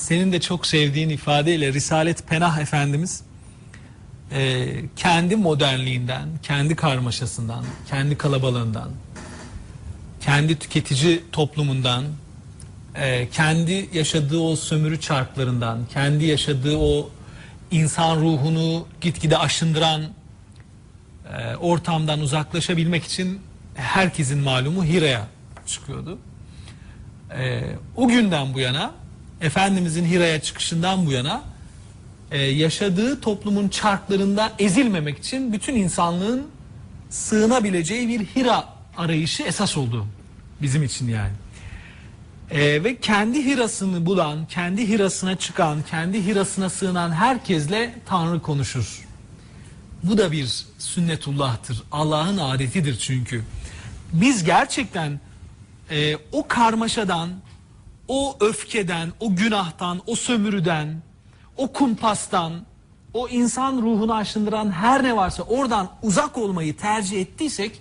senin de çok sevdiğin ifadeyle Risalet Penah Efendimiz e, kendi modernliğinden, kendi karmaşasından, kendi kalabalığından, kendi tüketici toplumundan, e, kendi yaşadığı o sömürü çarklarından, kendi yaşadığı o insan ruhunu gitgide aşındıran e, ortamdan uzaklaşabilmek için herkesin malumu Hira'ya çıkıyordu. E, o günden bu yana, Efendimizin Hira'ya çıkışından bu yana e, yaşadığı toplumun çarklarında ezilmemek için bütün insanlığın sığınabileceği bir Hira arayışı esas oldu bizim için yani. Ee, ve kendi hirasını bulan, kendi hirasına çıkan, kendi hirasına sığınan herkesle Tanrı konuşur. Bu da bir sünnetullah'tır. Allah'ın adetidir çünkü. Biz gerçekten e, o karmaşadan, o öfkeden, o günahtan, o sömürüden, o kumpastan, o insan ruhunu aşındıran her ne varsa oradan uzak olmayı tercih ettiysek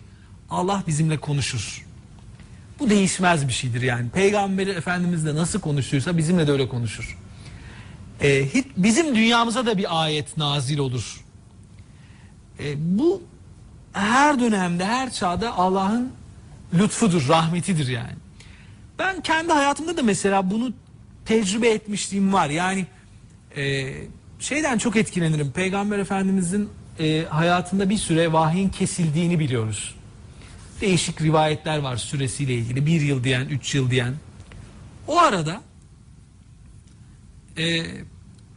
Allah bizimle konuşur. Bu değişmez bir şeydir yani. Peygamberi Efendimiz de nasıl konuştuysa bizimle de öyle konuşur. Ee, bizim dünyamıza da bir ayet nazil olur. Ee, bu her dönemde, her çağda Allah'ın lütfudur, rahmetidir yani. Ben kendi hayatımda da mesela bunu tecrübe etmişliğim var. Yani e, şeyden çok etkilenirim. Peygamber Efendimizin e, hayatında bir süre vahyin kesildiğini biliyoruz. Değişik rivayetler var süresiyle ilgili. Bir yıl diyen, üç yıl diyen. O arada e,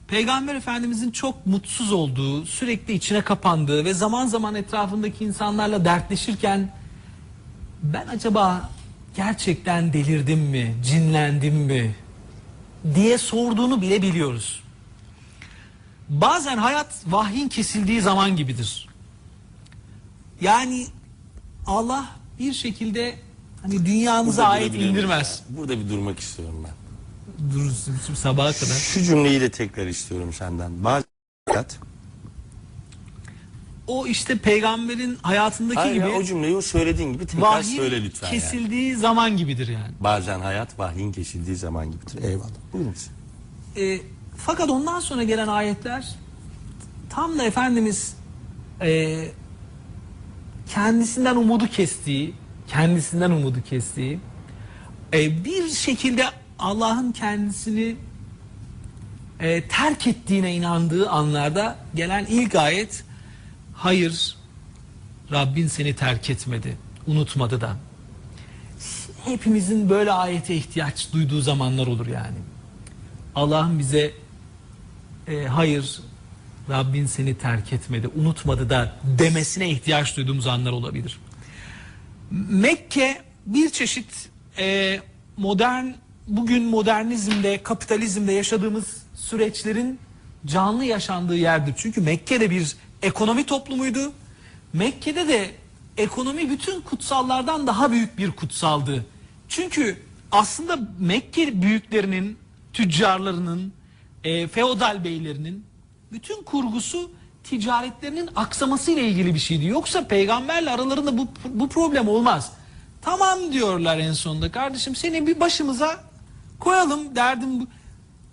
Peygamber Efendimizin çok mutsuz olduğu, sürekli içine kapandığı ve zaman zaman etrafındaki insanlarla dertleşirken ben acaba gerçekten delirdim mi, cinlendim mi diye sorduğunu bile biliyoruz. Bazen hayat vahyin kesildiği zaman gibidir. Yani Allah bir şekilde hani dünyamıza Burada ait durabilir indirmez. ya? Burada bir durmak istiyorum ben. Durursun sabaha kadar. Şu cümleyi de tekrar istiyorum senden. Bazen hayat. O işte peygamberin hayatındaki Hayır ya, gibi o cümleyi o söylediğin gibi tekrar vahyin söyle lütfen. yani. kesildiği zaman gibidir yani. Bazen hayat vahyin kesildiği zaman gibidir. Eyvallah. Buyurun siz. E, fakat ondan sonra gelen ayetler tam da Efendimiz e, kendisinden umudu kestiği, kendisinden umudu kestiği, e, bir şekilde Allah'ın kendisini e, terk ettiğine inandığı anlarda gelen ilk ayet, hayır Rabbin seni terk etmedi, unutmadı da. Hepimizin böyle ayete ihtiyaç duyduğu zamanlar olur yani. Allah'ın bize e, hayır Rabbin seni terk etmedi, unutmadı da demesine ihtiyaç duyduğumuz anlar olabilir. Mekke bir çeşit e, modern, bugün modernizmde, kapitalizmde yaşadığımız süreçlerin canlı yaşandığı yerdir. Çünkü Mekke'de bir ekonomi toplumuydu. Mekke'de de ekonomi bütün kutsallardan daha büyük bir kutsaldı. Çünkü aslında Mekke büyüklerinin, tüccarlarının, e, feodal beylerinin bütün kurgusu ticaretlerinin aksaması ile ilgili bir şeydi. Yoksa peygamberle aralarında bu, bu problem olmaz. Tamam diyorlar en sonunda kardeşim seni bir başımıza koyalım derdim.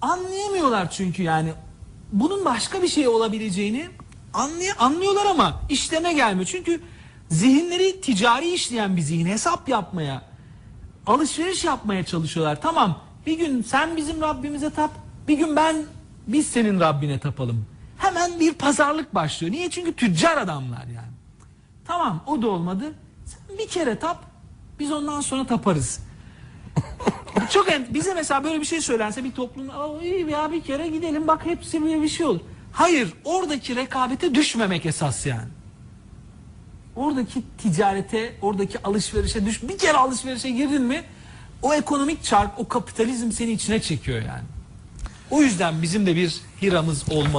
Anlayamıyorlar çünkü yani bunun başka bir şey olabileceğini anlay anlıyorlar ama işlerine gelmiyor. Çünkü zihinleri ticari işleyen bir zihin hesap yapmaya, alışveriş yapmaya çalışıyorlar. Tamam bir gün sen bizim Rabbimize tap, bir gün ben biz senin Rabbine tapalım. Hemen bir pazarlık başlıyor. Niye? Çünkü tüccar adamlar yani. Tamam o da olmadı. Sen bir kere tap, biz ondan sonra taparız. Çok bize mesela böyle bir şey söylense bir toplum "Aa, iyi ya bir kere gidelim bak hepsi bir şey olur. Hayır oradaki rekabete düşmemek esas yani. Oradaki ticarete, oradaki alışverişe düş. Bir kere alışverişe girdin mi o ekonomik çark, o kapitalizm seni içine çekiyor yani. O yüzden bizim de bir hiramız olmalı.